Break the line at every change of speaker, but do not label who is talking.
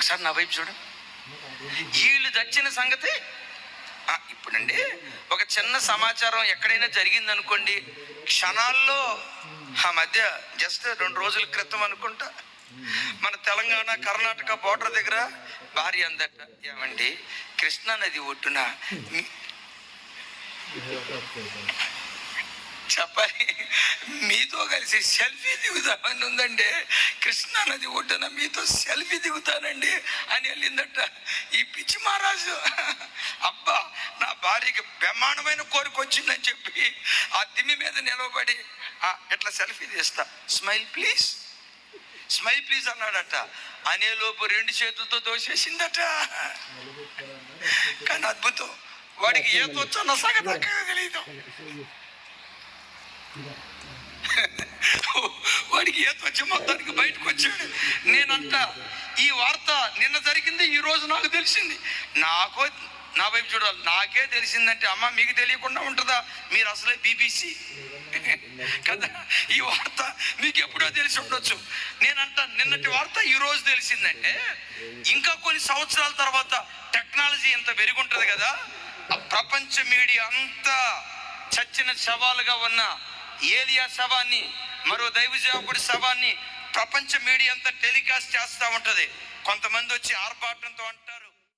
ఒకసారి నా వైపు చూడు. వీళ్ళు దచ్చిన సంగతి? ఇప్పుడండి. ఒక చిన్న సమాచారం ఎక్కడైనా జరిగింది అనుకోండి క్షణాల్లో ఆ మధ్య జస్ట్ రెండు రోజుల క్రితం అనుకుంటా మన తెలంగాణ కర్ణాటక బోర్డర్ దగ్గర భార్య అందట ఏమండి? కృష్ణా నది ఒడ్డున చెప్పాలి కలిసి సెల్ఫీ దిగుతామని ఉందండి. కృష్ణా నది ఒడ్డున మీతో సెల్ఫీ దిగుతానండి అని వెళ్ళిందట ఈ పిచ్చి మహారాజు. అబ్బా నా భార్యకి బ్రహ్మాండమైన కోరిక వచ్చిందని చెప్పి ఆ దిమ్మి మీద నిలవబడి "ఆ, ఇట్లా సెల్ఫీ తీస్తా. Smile please. స్మైల్ ప్లీజ్ అన్నాడట. అనే లోపు రెండు చేతులతో దోసేసిందట కానీ అద్భుతం. వాడికి ఏ తోచన్న సగం తెలియదు వాడికి ఏదో వచ్చి మొత్తానికి బయటకు వచ్చాడు. నేనంట ఈ వార్త నిన్న జరిగింది ఈ రోజు నాకు తెలిసింది. నాకు నా వైపు చూడాలి. నాకే తెలిసిందంటే అమ్మ మీకు తెలియకుండా ఉంటుందా? మీరు అసలే బీబీసీ. కదా? ఈ వార్త మీకు ఎప్పుడో తెలిసి ఉండొచ్చు. నేనంట నిన్నటి వార్త ఈ రోజు తెలిసిందంటే ఇంకా కొన్ని సంవత్సరాల తర్వాత టెక్నాలజీ ఎంత పెరుగుంటుంది కదా? ప్రపంచ మీడియా అంతా చచ్చిన శవాలుగా ఉన్న ఏలియా శవాన్ని మరో దైవ సేవకుడి సభాన్ని ప్రపంచ మీడియా అంతా టెలికాస్ట్ చేస్తూ ఉంటుంది. కొంతమంది వచ్చి ఆర్భాటంతో అంటారు.